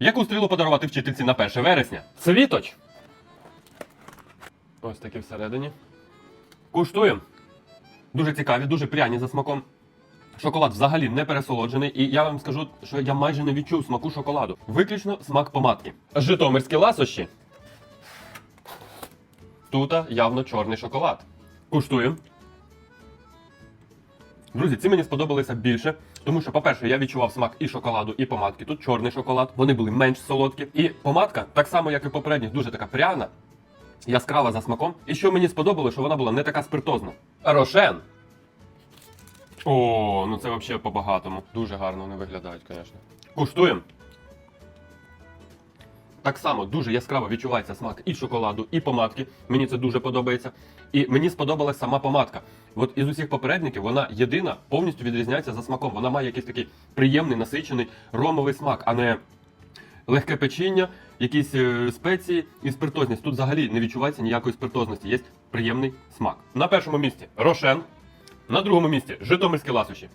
Яку стрілу подарувати вчительці на 1 вересня? Світоч. Ось такі всередині. Куштуємо. Дуже цікаві, дуже пряні за смаком. Шоколад взагалі не пересолоджений, і я вам скажу, що я майже не відчув смаку шоколаду. Виключно смак помадки. Житомирські ласощі. Тут явно чорний шоколад. Куштуємо. Друзі, ці мені сподобалися більше, тому що, по-перше, я відчував смак і шоколаду, і помадки. Тут чорний шоколад, вони були менш солодкі. І помадка, так само, як і попередніх, дуже така пряна, яскрава за смаком. І що мені сподобалося, що вона була не така спиртозна. Рошен. О, ну це взагалі по-багатому. Дуже гарно вони виглядають, звісно. Куштуємо. Так само дуже яскраво відчувається смак і шоколаду, і помадки. Мені це дуже подобається. І мені сподобалась сама помадка. От із усіх попередників вона єдина повністю відрізняється за смаком. Вона має якийсь такий приємний, насичений ромовий смак, а не легке печіння, якісь е, спеції і спиртозність. Тут взагалі не відчувається ніякої спиртозності. Є приємний смак. На першому місці Рошен, на другому місці Житомирські ласощі.